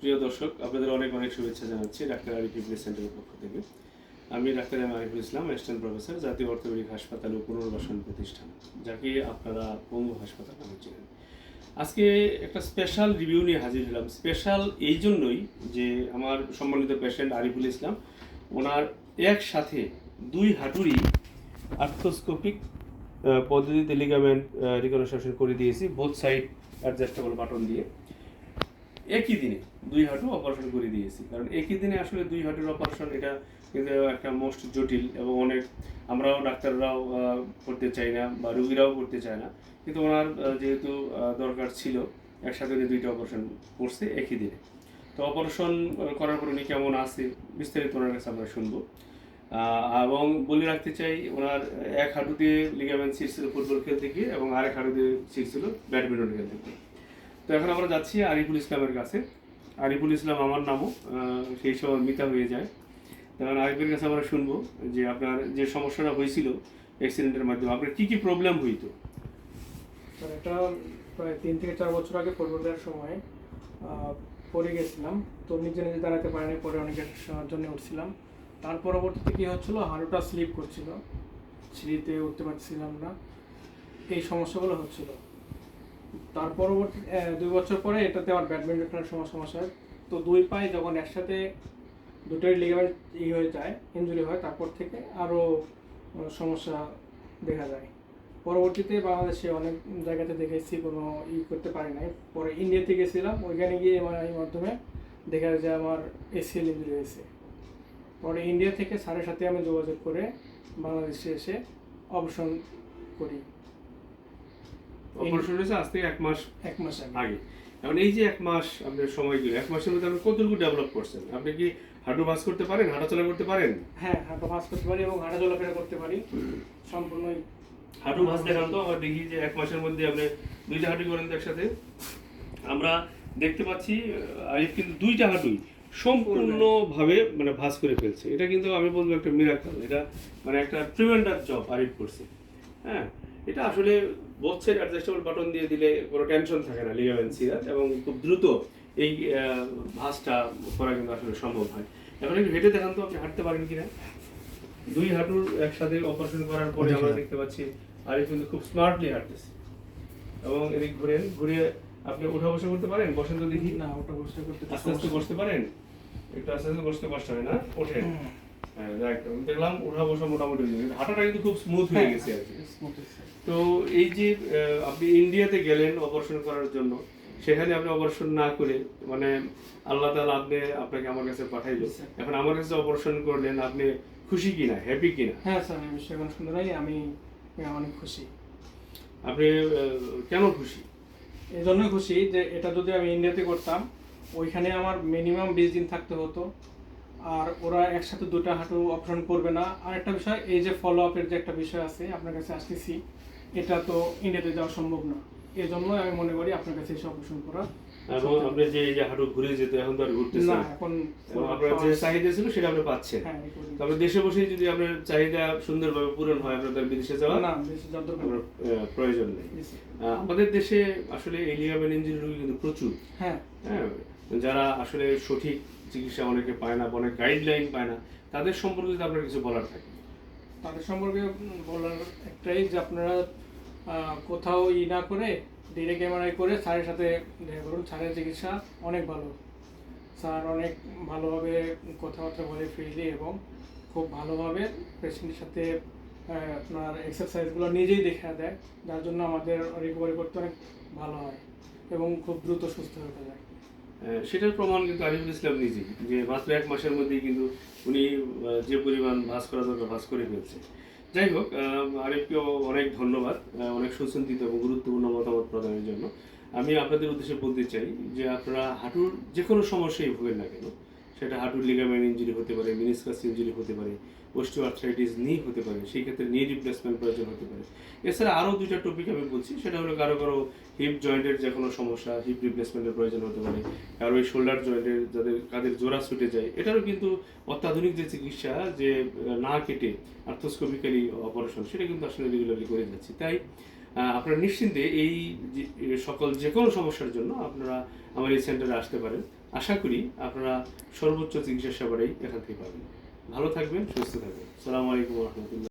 প্রিয় দর্শক, আপনাদের অনেক অনেক শুভেচ্ছা জানাচ্ছি ডাক্তার আরিফ ফিটনেস সেন্টারের পক্ষ থেকে। আমি doctor M Ariful Islam assistant professor জাতীয় অর্থোপেডিক হাসপাতাল ও পুনর্বাসন প্রতিষ্ঠান, যাকে আপনারা পঙ্গু হাসপাতাল নামে চেনেন। আজকে একটা স্পেশাল রিভিউ নিয়ে হাজির হলাম। স্পেশাল এই জন্যই যে আমার সম্মানিত পেশেন্ট আরিফুল ইসলাম, ওনার একসাথে দুই হাঁটুরই আর্থোস্কোপিক পদ্ধতিতে লিগামেন্ট রিকনস্ট্রাকশন করে দিয়েছি বোথ সাইড অ্যাডজাস্টেবল বাটন দিয়ে। একই দিনে দুই হাঁটু অপারেশন করে দিয়েছি। কারণ একই দিনে আসলে দুই হাঁটুর অপারেশন এটা কিন্তু একটা মোস্ট জটিল এবং অনেক আমরাও ডাক্তাররাও করতে চাই না বা রুগীরাও করতে চায় না। কিন্তু ওনার যেহেতু দরকার ছিল, একসাথে উনি দুইটা অপারেশন করছে একই দিনে। তো অপারেশন করার পর উনি কেমন আছে বিস্তারিত ওনার কাছে আমরা শুনব। এবং বলে রাখতে চাই, ওনার এক হাঁটুতে লিগামেন্ট ছিঁড়ছিল ফুটবল খেলতে গিয়ে এবং আরেক হাঁটুতে ছিঁড়ছিল ব্যাডমিন্টন খেলতে গিয়ে। তো এখন আমরা যাচ্ছি আরিফুল ইসলামের কাছে। আরিফুল ইসলাম আমার নামও সেই সময় মিতা হয়ে যায়। তখন আরিফের কাছে আমরা শুনব যে আপনার যে সমস্যাটা হয়েছিল অ্যাক্সিডেন্টের মাধ্যমে, আপনার কী কী প্রবলেম হইতো? এটা প্রায় তিন থেকে চার বছর আগে ফুটবলের সময় পড়ে গেছিলাম। তো নিজে নিজে দাঁড়াতে পারিনি, পরে অনেকের জন্য উঠছিলাম। তার পরবর্তীতে কী হচ্ছিল, হাঁটুটা স্লিপ করছিল। সিঁড়িতে উঠতে পারছিলাম না। এই সমস্যাগুলো হচ্ছিল। তার পরবর্তী দুই বছর পরে এটাতে আমার ব্যাডমিন্টনের সময় সমস্যা হয়। তো দুই পায়ে যখন একসাথে দুটোই লিগামেন্ট ই হয়ে যায় ইঞ্জুরি হয়, তারপর থেকে আরও সমস্যা দেখা যায়। পরবর্তীতে বাংলাদেশে অনেক জায়গাতে দেখেছি কোনো ই করতে পারি নাই। পরে ইন্ডিয়াতে গেছিলাম, ওইখানে গিয়ে আমার এই মাধ্যমে দেখা যায় যে আমার এসিএল ইঞ্জুরি হয়েছে। পরে ইন্ডিয়া থেকে স্যারের সাথে আমি যোগাযোগ করে বাংলাদেশে এসে অবসর করি। অপারেশন হয়েছে আজ থেকে এক মাস এক মাস আগে। এখন এই যে এক মাস আপনার সময় দিল এক মাসের মধ্যে আপনি কতটুকু ডেভেলপ করছেন? আপনি কি হাঁটু বাস করতে পারেন হাঁটাচলা করতে পারেন? হ্যাঁ হাঁটা ভাস করতে পারি এবং হাঁটা চলাফেরা করতে পারি। সম্পূর্ণই হাঁটু ভাঁজ দেখান তো আমরা দেখি যে এক মাসের মধ্যে আপনি দুইটা হাঁটু করেন তো একসাথে। আমরা দেখতে পাচ্ছি আরিফ কিন্তু দুইটা হাঁটুই সম্পূর্ণভাবে মানে ভাঁজ করে ফেলছে। এটা কিন্তু আমি বলব একটা মিরাকল এটা মানে একটা ট্রিমেন্ডাস জব আরিফ করছে। হ্যাঁ এটা আসলে বক্সের অ্যাডজাস্টেবল বাটন দিয়ে দিলে কোনো টেনশন থাকে না লিগামেন্ট সিরাজ এবং খুব দ্রুত এই ভাঁজটা করা কিন্তু আসলে সম্ভব হয়। এখন একটু হেঁটে দেখান তো আপনি হাঁটতে পারেন কিনা? দুই হাঁটুর একসাথে অপারেশন করার পরে আমরা দেখতে পাচ্ছি আরিফ কিন্তু খুব স্মার্টলি হাঁটতেছে। এবং এদিক ঘুরেন ঘুরে আপনি উঠা বসা করতে পারেন? বসেন তো দেখি। না ওটা বসে করতে আস্তে আস্তে বসতে পারেন? একটু আস্তে আস্তে বসতে কষ্ট হয় না? ওঠেন। হ্যাঁ. আমি দেখলাম উঠা বসা মোটামুটি হয়ে গেছে। হাঁটাটা কিন্তু খুব স্মুথ হয়ে হ্যাঁ, গেছে আর কি। তো এই যে আপনি ইন্ডিয়াতে গেলেন অপারেশন করার জন্য সেখানে আপনি অপারেশন না করে মানে আল্লাহ তাআলা আপনি আপনাকে আমার কাছে পাঠাইলো। এখন আমার কাছে অপারেশন করলেন আপনি খুশি কিনা? হ্যাপি কিনা? হ্যাঁ স্যার আমি সেখানে সুন্দরাই আমি অনেক খুশি। আপনি কেন খুশি? এই জন্যই খুশি যে এটা যদি আমি ইন্ডিয়াতে করতাম ওইখানে আমার মিনিমাম বিশ দিন থাকতে হতো। আর ওরা একসাথে দুটা হাঁটু অপারেশন করবে না। আর একটা বিষয় এই যে ফলো আপের যে একটা বিষয় আছে আপনার কাছে আসতেছি এটা তো ইন্ডিয়াতে যাওয়া সম্ভব না। এই জন্য আমি মনে করি আপনার কাছে এসে অপারেশন করা এবং আপনি যে এই যে হাঁটু ঘুরে যেত এখন তো আর ঘুরতেছে না এখন আপনার যে চাহিদা ছিল সেটা আপনি পাচ্ছেন। হ্যাঁ। তবে দেশে বসেই যদি আপনার চাহিদা সুন্দরভাবে পূরণ হয় আপনাদের বিদেশে যাওয়া না যত আপনার, আহ, প্রয়োজন নেই। আমাদের দেশে আসলে এই লিগামেন্ট ইঞ্জুরি রোগী কিন্তু প্রচুর। হ্যাঁ। হ্যাঁ যারা আসলে সঠিক চিকিৎসা অনেকে পায় না অনেক গাইডলাইন পায় না, তাদের সম্পর্কে যদি আপনার কিছু বলার থাকে। তাদের সম্পর্কে বলার একটাই যে আপনারা কোথাও ই না করে ডিরেক্ট এমআরআই করে স্যারের সাথে দেখা করুন। স্যারের চিকিৎসা অনেক ভালো। স্যার অনেক ভালোভাবে কথাবার্তা বলে ফ্রিলি এবং খুব ভালোভাবে পেশেন্টের সাথে আপনার এক্সারসাইজগুলো নিজেই দেখা দেয়। যার জন্য আমাদের রিকভারি করতে অনেক ভালো হয় এবং খুব দ্রুত সুস্থ হতে যায়। সেটার প্রমাণ কিন্তু আরিফুল ইসলাম নিজেই, যে মাত্র এক মাসের মধ্যেই কিন্তু উনি যে পরিমাণ ভাস করা দরকার ভাস করে ফেলছে। যাই হোক আরিফকেও অনেক ধন্যবাদ অনেক সুচিন্তিত এবং গুরুত্বপূর্ণ মতামত প্রদানের জন্য। আমি আপনাদের উদ্দেশ্যে বলতে চাই যে আপনারা হাঁটুর যে কোনো সমস্যায় ভোগেন না কেন সেটা হাঁটুর লিগামেন্ট ইঞ্জুরি হতে পারে মিনিসকাস ইঞ্জুরি হতে পারে অস্টিওআর্থ্রাইটিস নি হতে পারে, সেই ক্ষেত্রে নি রিপ্লেসমেন্ট প্রয়োজন হতে পারে। এছাড়া আরও দুইটা টপিক আমি বলছি, সেটা হলো কারও কারও হিপ জয়েন্টের যে কোনো সমস্যা হিপ রিপ্লেসমেন্টের প্রয়োজন হতে পারে, কারও ওই শোল্ডার জয়েন্টের যাদের, কাদের জোড়া ছুটে যায়, এটারও কিন্তু অত্যাধুনিক যে চিকিৎসা, যে না কেটে আর্থোস্কোপিক্যালি অপারেশন সেটা কিন্তু আসলে রেগুলারলি করে যাচ্ছি। তাই আপনারা নিশ্চিন্তে এই সকল যে কোনো সমস্যার জন্য আপনারা আমার এই সেন্টারে আসতে পারেন। আশা করি আপনারা সর্বোচ্চ চিকিৎসা সেবারেই এখান থেকে পাবেন। ভালো থাকবেন, সুস্থ থাকবেন। সালামু আলাইকুম রহমতুল্লাহ।